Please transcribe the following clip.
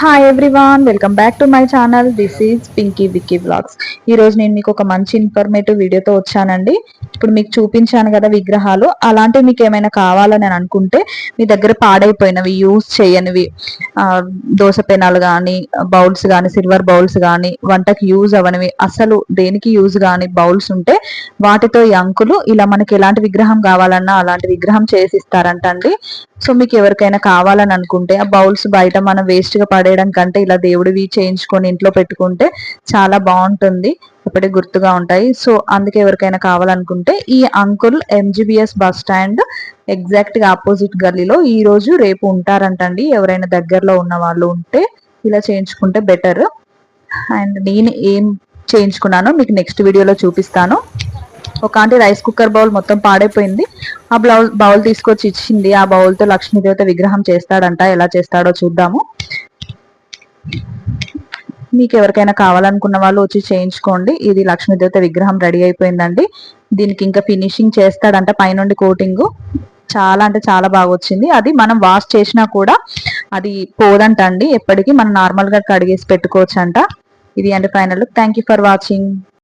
Hi everyone welcome back to my channel this is Pinky Vicky blogs ఈరోజు నేను మీకు ఒక మంచి ఇన్ఫర్మేటివ్ వీడియోతో వచ్చానండి. ఇప్పుడు మీకు చూపించాను కదా విగ్రహాలు. అలాంటివి మీకు ఏమైనా కావాలని అనుకుంటే మీ దగ్గర పాడైపోయినవి యూజ్ చేయనివి. దోస పెనాలు కానీ బౌల్స్ కానీ సిల్వర్ బౌల్స్ కానీ వంటకి యూజ్ అవనివి అసలు దేనికి యూజ్ కానీ బౌల్స్ ఉంటే వాటితో ఈ అంకులు ఇలా మనకి ఎలాంటి విగ్రహం కావాలన్నా అలాంటి విగ్రహం చేసి ఇస్తారంట అండి సో మీకు ఎవరికైనా కావాలని అనుకుంటే ఆ బౌల్స్ బయట మనం వేస్ట్గా పడేయడం కంటే ఇలా దేవుడివి చేయించుకొని ఇంట్లో పెట్టుకుంటే చాలా బాగుంటుంది. ఇప్పటికి గుర్తుగా ఉంటాయి. సో అందుకే ఎవరికైనా కావాలనుకుంటే ఈ అంకుల్ ఎంజీబీఎస్ బస్ స్టాండ్ ఎగ్జాక్ట్గా ఆపోజిట్ గల్లీలో ఈ రోజు రేపు ఉంటారంటండి. ఎవరైనా దగ్గరలో ఉన్న వాళ్ళు ఉంటే ఇలా చేయించుకుంటే బెటర్ అండ్ నేను ఏం చేయించుకున్నానో మీకు నెక్స్ట్ వీడియోలో చూపిస్తాను. ఒక ఆంటీ రైస్ కుక్కర్ బౌల్ మొత్తం పాడైపోయింది. ఆ బ్లౌజ్ బౌల్ తీసుకొచ్చి ఇచ్చింది. ఆ బౌల్తో లక్ష్మీదేవత విగ్రహం చేస్తాడంట. ఎలా చేస్తాడో చూద్దాము. మీకు ఎవరికైనా కావాలనుకున్న వాళ్ళు వచ్చి చేయించుకోండి. ఇది లక్ష్మీదేవత విగ్రహం రెడీ అయిపోయిందండి. దీనికి ఇంకా ఫినిషింగ్ చేస్తాడంట పైనుండి కోటింగ్. చాలా అంటే చాలా బాగా వచ్చింది. అది మనం వాష్ చేసినా కూడా అది పోదంట అండి ఎప్పటికీ మనం నార్మల్గా కడిగేసి పెట్టుకోవచ్చు అంట ఇది అండి final thank you for watching.